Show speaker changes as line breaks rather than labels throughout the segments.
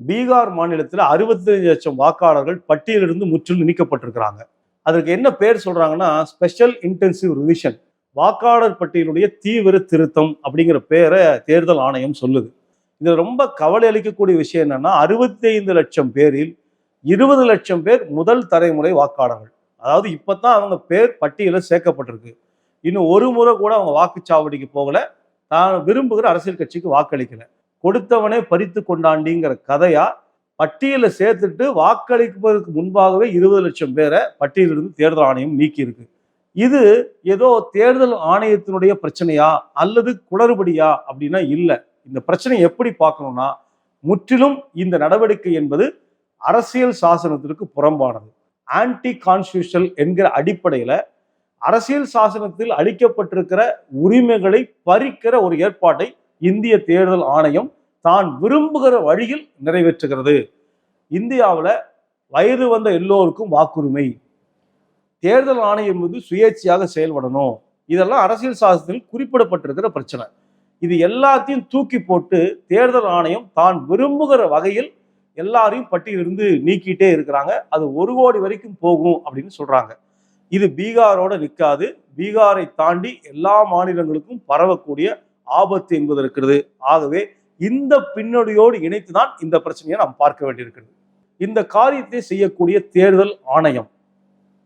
பீகார் மாநிலத்தில் அறுபத்தஞ்சு லட்சம் வாக்காளர்கள் பட்டியலிருந்து முற்றிலும் நீக்கப்பட்டிருக்கிறாங்க. அதற்கு என்ன பேர் சொல்றாங்கன்னா ஸ்பெஷல் இன்டென்சிவ் ரிவிஷன் வாக்காளர் பட்டியலுடைய தீவிர திருத்தம் அப்படிங்கிற பேரை தேர்தல் ஆணையம் சொல்லுது. இது ரொம்ப கவலை அளிக்கக்கூடிய விஷயம் என்னன்னா அறுபத்தி ஐந்து லட்சம் பேரில் இருபது லட்சம் பேர் முதல் தலைமுறை வாக்காளர்கள். அதாவது இப்பதான் அவங்க பேர் பட்டியலில் சேர்க்கப்பட்டிருக்கு. இன்னும் ஒரு முறை கூட அவங்க வாக்குச்சாவடிக்கு போகல. தான் விரும்புகிற அரசியல் கட்சிக்கு வாக்களிக்கல. கொடுத்தவனே பறித்து கொண்டாண்டிங்கிற கதையா பட்டியலை சேர்த்துட்டு வாக்களிப்பதற்கு முன்பாகவே இருபது லட்சம் பேரை பட்டியலிருந்து தேர்தல் ஆணையம் நீக்கியிருக்கு. இது ஏதோ தேர்தல் ஆணையத்தினுடைய பிரச்சனையா அல்லது குளறுபடியா அப்படின்னா இல்லை. இந்த பிரச்சனை எப்படி பார்க்கணும்னா முற்றிலும் இந்த நடவடிக்கை என்பது அரசியல் சாசனத்திற்கு புறம்பானது. ஆன்டி கான்ஸ்டியூஷனல் என்கிற அடிப்படையில் அரசியல் சாசனத்தில் அளிக்கப்பட்டிருக்கிற உரிமைகளை பறிக்கிற ஒரு ஏற்பாட்டை இந்திய தேர்தல் ஆணையம் தான் விரும்புகிற வழியில் நிறைவேற்றுகிறது. இந்தியாவில் வயது வந்த எல்லோருக்கும் வாக்குரிமை. தேர்தல் ஆணையம் வந்து சுயேட்சையாக செயல்படணும். இதெல்லாம் அரசியல் சாசனத்தில் குறிப்பிடப்பட்டிருக்கிற பிரச்சனை. இது எல்லாத்தையும் தூக்கி போட்டு தேர்தல் ஆணையம் தான் விரும்புகிற வகையில் எல்லாரையும் பட்டியலிருந்து நீக்கிட்டே இருக்கிறாங்க. அது ஒரு கோடி வரைக்கும் போகும் அப்படின்னு சொல்றாங்க. இது பீகாரோட நிற்காது பீகாரை தாண்டி எல்லா மாநிலங்களுக்கும் பரவக்கூடிய ஆபத்து என்பது இருக்கிறது. ஆகவே இந்த பின்னணியோடு இணைத்து தான் இந்த பிரச்சனையை நாம் பார்க்க வேண்டியிருக்கிறது. இந்த காரியத்தை செய்யக்கூடிய தேர்தல் ஆணையம்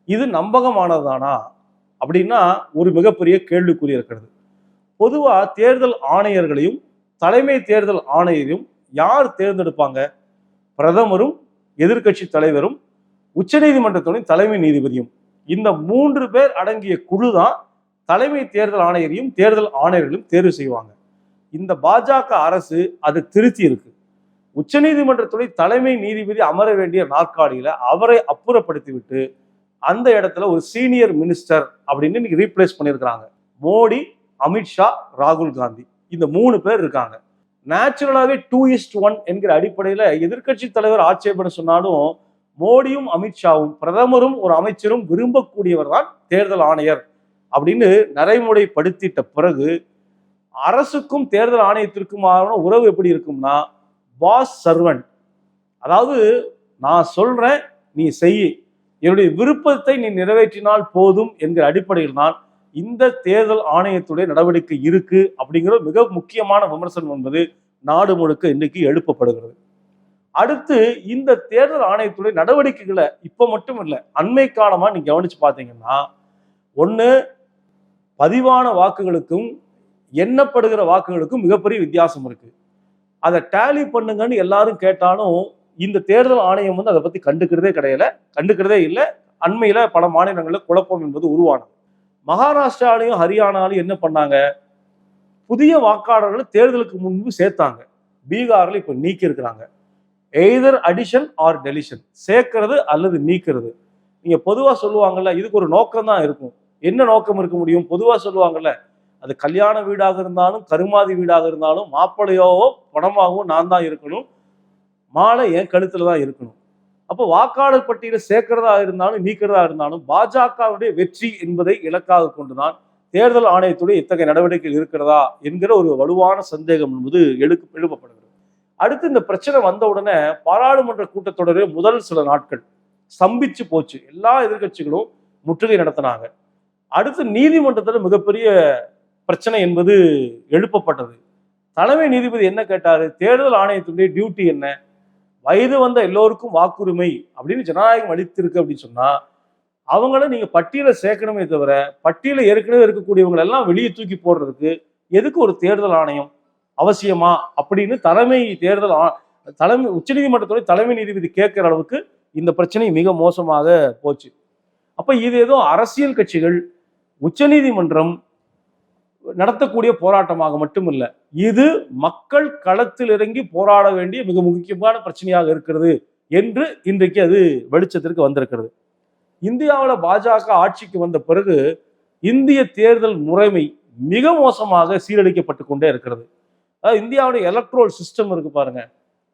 இது நம்பகமானதானா அப்படின்னா ஒரு மிகப்பெரிய கேள்விக்குறி இருக்கிறது. பொதுவாக தேர்தல் ஆணையர்களையும் தலைமை தேர்தல் ஆணையரையும் யார் தேர்ந்தெடுப்பாங்க? பிரதமரும் எதிர்க்கட்சி தலைவரும் உச்சநீதிமன்றத்துடன் தலைமை நீதிபதியும். இந்த மூன்று பேர் அடங்கிய குழு தான் தலைமை தேர்தல் ஆணையரையும் தேர்தல் ஆணையர்களையும் தேர்வு செய்வாங்க. இந்த பாஜக அரசு அதை திருத்தி இருக்கு. உச்சநீதிமன்றத்துடைய தலைமை நீதிபதி அமர வேண்டிய நாற்காலியில அவரை அப்புறப்படுத்தி விட்டு அந்த இடத்துல ஒரு சீனியர் மினிஸ்டர் அப்படின்னு இன்னைக்கு ரீப்ளேஸ் பண்ணியிருக்கிறாங்க. மோடி அமித்ஷா ராகுல் காந்தி. இந்த மூணு பேர் இருக்காங்க. நேச்சுரலாகவே டூ இஸ்ட் ஒன் என்கிற அடிப்படையில் எதிர்க்கட்சி தலைவர் ஆட்சேபனை சொன்னாலும் மோடியும் அமித்ஷாவும் பிரதமரும் ஒரு அமைச்சரும் விரும்பக்கூடியவர் தான் தேர்தல் ஆணையர். அப்படின்னு நடைமுறைப்படுத்திட்ட பிறகு அரசுக்கும் தேர்தல் ஆணையத்திற்குமான உறவு எப்படி இருக்கும்னா பாஸ் சர்வன்ட் அதாவது நான் சொல்றேன் நீ செய். என்னுடைய விருப்பத்தை நீ நிறைவேற்றினால் போதும் என்கிற அடிப்படையில் தான் இந்த தேர்தல் ஆணையத்துடைய நடவடிக்கை இருக்கு அப்படிங்கிற மிக முக்கியமான விமர்சனம் என்பது நாடு முழுக்க இன்னைக்கு எழுப்பப்படுகிறது. அடுத்து இந்த தேர்தல் ஆணையத்துடைய நடவடிக்கைகளை இப்ப மட்டும் இல்லை அண்மை காலமா நீங்க கவனிச்சு பார்த்தீங்கன்னா ஒன்று பதிவான வாக்குகளுக்கும் எண்ணப்படுகிற வாக்குகளுக்கும் மிகப்பெரிய வித்தியாசம் இருக்கு. அதை டேலி பண்ணுங்கன்னு எல்லாரும் கேட்டாலும் இந்த தேர்தல் ஆணையம் வந்து அதை பத்தி கண்டுக்கிறதே கிடையல. கண்டுக்கிறதே இல்லை. அண்மையில பல மாநிலங்களில் குழப்பம் என்பது உருவானது. மகாராஷ்டிராலையும் ஹரியானாலையும் என்ன பண்ணாங்க? புதிய வாக்காளர்களை தேர்தலுக்கு முன்பு சேர்த்தாங்க. பீகார்ல இப்ப நீக்கி இருக்கிறாங்க. எய்தர் அடிஷன் ஆர் டெலிஷன் சேர்க்கிறது அல்லது நீக்கிறது. நீங்க பொதுவா சொல்லுவாங்கல்ல இதுக்கு ஒரு நோக்கம் தான் இருக்கும். என்ன நோக்கம் இருக்க முடியும்? பொதுவாக சொல்லுவாங்கல்ல அது கல்யாண வீடாக இருந்தாலும் கருமாதி வீடாக இருந்தாலும் மாப்பிள்ளையோவோ பணமாகவோ நான் தான் இருக்கணும். மாலை என் கழுத்தில் தான் இருக்கணும். அப்போ வாக்காளர் பட்டியலை சேர்க்கிறதா இருந்தாலும் நீக்கிறதா இருந்தாலும் பாஜகவுடைய வெற்றி என்பதை இலக்காக கொண்டுதான் தேர்தல் ஆணையத்துடைய இத்தகைய நடவடிக்கைகள் இருக்கிறதா என்கிற ஒரு வலுவான சந்தேகம் என்பது எழுப்பு எழுப்பப்படுகிறது. அடுத்து இந்த பிரச்சனை வந்த உடனே பாராளுமன்ற கூட்டத்தொடரே முதல் சில நாட்கள். ஸ்தம்பிச்சு போச்சு. எல்லா எதிர்க்கட்சிகளும் முற்றுகை நடத்தினாங்க. அடுத்து நீதிமன்றத்தில் மிகப்பெரிய பிரச்சனை என்பது எழுப்பப்பட்டது. தலைமை நீதிபதி என்ன கேட்டார்? தேர்தல் ஆணையத்துடைய டியூட்டி என்ன? வயது வந்த எல்லோருக்கும் வாக்குரிமை அப்படின்னு ஜனநாயகம் அளித்திருக்கு அப்படின்னு சொன்னால் அவங்கள நீங்கள் பட்டியலை சேர்க்கணுமே தவிர பட்டியல ஏற்கனவே இருக்கக்கூடியவங்க எல்லாம் வெளியே தூக்கி போடுறதுக்கு எதுக்கு ஒரு தேர்தல் ஆணையம் அவசியமா அப்படின்னு தலைமை தேர்தல் தலைமை உச்சநீதிமன்றத்துடைய தலைமை நீதிபதி கேட்குற அளவுக்கு இந்த பிரச்சனை மிக மோசமாக போச்சு. அப்போ இது ஏதோ அரசியல் கட்சிகள் உச்சநீதிமன்றம் நடத்தக்கூடிய போராட்டமாக மட்டுமல்ல இது மக்கள் களத்தில் இறங்கி போராட வேண்டிய மிக முக்கியமான பிரச்சனையாக இருக்கிறது என்று இன்றைக்கு அது வெளிச்சத்திற்கு வந்திருக்கிறது. இந்தியாவில் பாஜக ஆட்சிக்கு வந்த பிறகு இந்திய தேர்தல் முறைமை மிக மோசமாக சீரழிக்கப்பட்டு கொண்டே இருக்கிறது. அதாவது இந்தியாவுடைய எலக்ட்ரோல் சிஸ்டம் இருக்கு பாருங்க.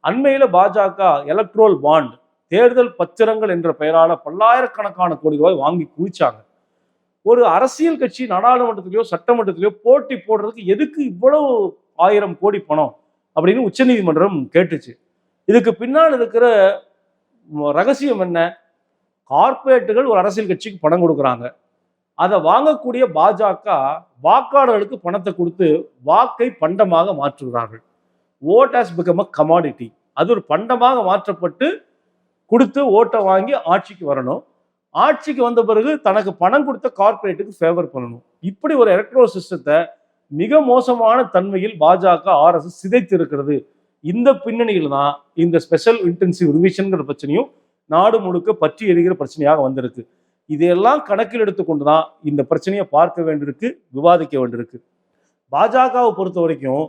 அண்மையில் பாஜக எலக்ட்ரோல் பாண்ட் தேர்தல் பத்திரங்கள் என்ற பெயரால பல்லாயிரக்கணக்கான கோடி ரூபாய் வாங்கி குவிச்சாங்க. ஒரு அரசியல் கட்சி நாடாளுமன்றத்திலேயோ சட்டமன்றத்திலேயோ போட்டி போடுறதுக்கு எதுக்கு இவ்வளவு ஆயிரம் கோடி பணம் அப்படின்னு உச்சநீதிமன்றம் கேட்டுச்சு. இதுக்கு பின்னால் இருக்கிற ரகசியம் என்ன? கார்ப்பரேட்டுகள் ஒரு அரசியல் கட்சிக்கு பணம் கொடுக்குறாங்க. அதை வாங்கக்கூடிய பாஜக வாக்காளர்களுக்கு பணத்தை கொடுத்து வாக்கை பண்டமாக மாற்றுகிறார்கள். Vote has become a commodity அது ஒரு பண்டமாக மாற்றப்பட்டு கொடுத்து ஓட்டை வாங்கி ஆட்சிக்கு வரணும். ஆட்சிக்கு வந்த பிறகு தனக்கு பணம் கொடுத்த கார்ப்பரேட்டுக்கு ஃபேவர் பண்ணணும். இப்படி ஒரு எலக்ட்ரோ சிஸ்டத்தை மிக மோசமான தன்மையில் பாஜக ஆர்எஸ்எஸ் சிதைத்திருக்கிறது. இந்த பின்னணியில் தான் இந்த ஸ்பெஷல் இன்டென்சிவ் ரிவிஷன்கிற பிரச்சனையும் நாடு முழுக்க பற்றி எரிகிற பிரச்சனையாக வந்திருக்கு. இதையெல்லாம் கணக்கில் எடுத்துக்கொண்டு தான் இந்த பிரச்சனையை பார்க்க வேண்டியிருக்கு விவாதிக்க வேண்டியிருக்கு. பாஜகவை பொறுத்த வரைக்கும்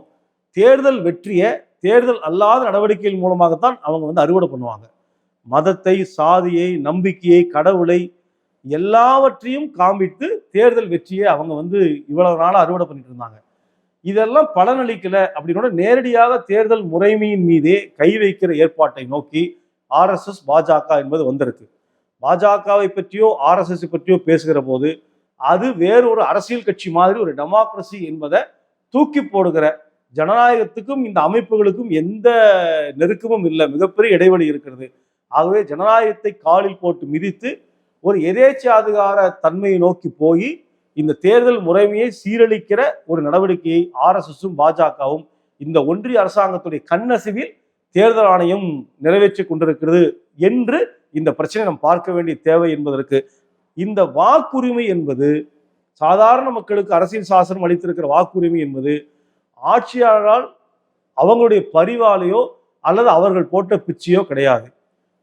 தேர்தல் வெற்றியை தேர்தல் அல்லாத நடவடிக்கைகள் மூலமாகத்தான் அவங்க வந்து அறுவடை பண்ணுவாங்க. மதத்தை சாதியை நம்பிக்கையை கடவுளை எல்லாவற்றையும் காமித்து தேர்தல் வெற்றியை அவங்க வந்து இவ்வளவு நாளாக அறுவடை பண்ணிட்டு இருந்தாங்க. இதெல்லாம் பலனளிக்கல அப்படின்னோட நேரடியாக தேர்தல் முறைமையின் மீதே கை வைக்கிற ஏற்பாட்டை நோக்கி ஆர்எஸ்எஸ் பாஜக என்பது வந்திருக்கு. பாஜகவை பற்றியோ ஆர்எஸ்எஸ் பற்றியோ பேசுகிற போது அது வேறொரு அரசியல் கட்சி மாதிரி ஒரு டெமோக்ரஸி என்பதை தூக்கி போடுகிற ஜனநாயகத்துக்கும் இந்த அமைப்புகளுக்கும் எந்த நெருக்கமும் இல்லை. மிகப்பெரிய இடைவெளி இருக்கிறது. ஆகவே ஜனநாயகத்தை காலில் போட்டு மிதித்து ஒரு எதேச்சாதிகார தன்மையை நோக்கி போய் இந்த தேர்தல் முறைமையை சீரழிக்கிற ஒரு நடவடிக்கையை ஆர்எஸ்எஸும் பாஜகவும் இந்த ஒன்றிய அரசாங்கத்துடைய கண்ணசிவில் தேர்தல் ஆணையம் நிறைவேற்றி கொண்டிருக்கிறது என்று இந்த பிரச்சனை நாம் பார்க்க வேண்டிய தேவை என்பதற்கு. இந்த வாக்குரிமை என்பது சாதாரண மக்களுக்கு அரசியல் சாசனம் அளித்திருக்கிற வாக்குரிமை என்பது ஆட்சியாளரால் அவங்களுடைய பரிவாலையோ அல்லது அவர்கள் போட்ட பிச்சையோ கிடையாது.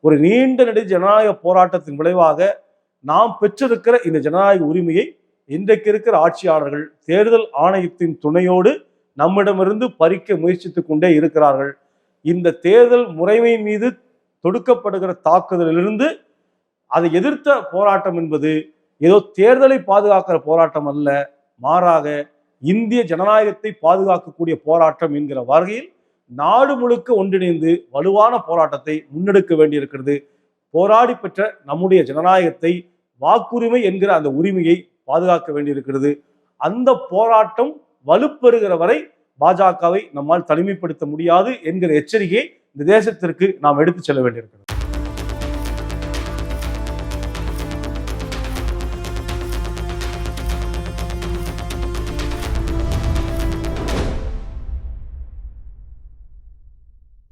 ஒரு நீண்ட நெடு ஜனநாயக போராட்டத்தின் விளைவாக நாம் பெற்றிருக்கிற இந்த ஜனநாயக உரிமையை இன்றைக்கு இருக்கிற ஆட்சியாளர்கள் தேர்தல் ஆணையத்தின் துணையோடு நம்மிடமிருந்து பறிக்க முயற்சித்துக் கொண்டே இருக்கிறார்கள். இந்த தேர்தல் முறைமை மீது தொடுக்கப்படுகிற தாக்குதலிலிருந்து அதை எதிர்த்த போராட்டம் என்பது ஏதோ தேர்தலை பாதுகாக்கிற போராட்டம் அல்ல மாறாக இந்திய ஜனநாயகத்தை பாதுகாக்கக்கூடிய போராட்டம் என்கிற வகையில் நாடு முழுக்க ஒன்றிணைந்து வலுவான போராட்டத்தை முன்னெடுக்க வேண்டியிருக்கிறது. போராடி பெற்ற நம்முடைய ஜனநாயகத்தை வாக்குரிமை என்கிற அந்த உரிமையை பாதுகாக்க வேண்டியிருக்கிறது. அந்த போராட்டம் வலுப்பெறுகிற வரை பாஜகவை நம்மால் தனிமைப்படுத்த முடியாது என்கிற எச்சரிக்கையை இந்த தேசத்திற்கு நாம் எடுத்துச் செல்ல வேண்டியிருக்கிறது.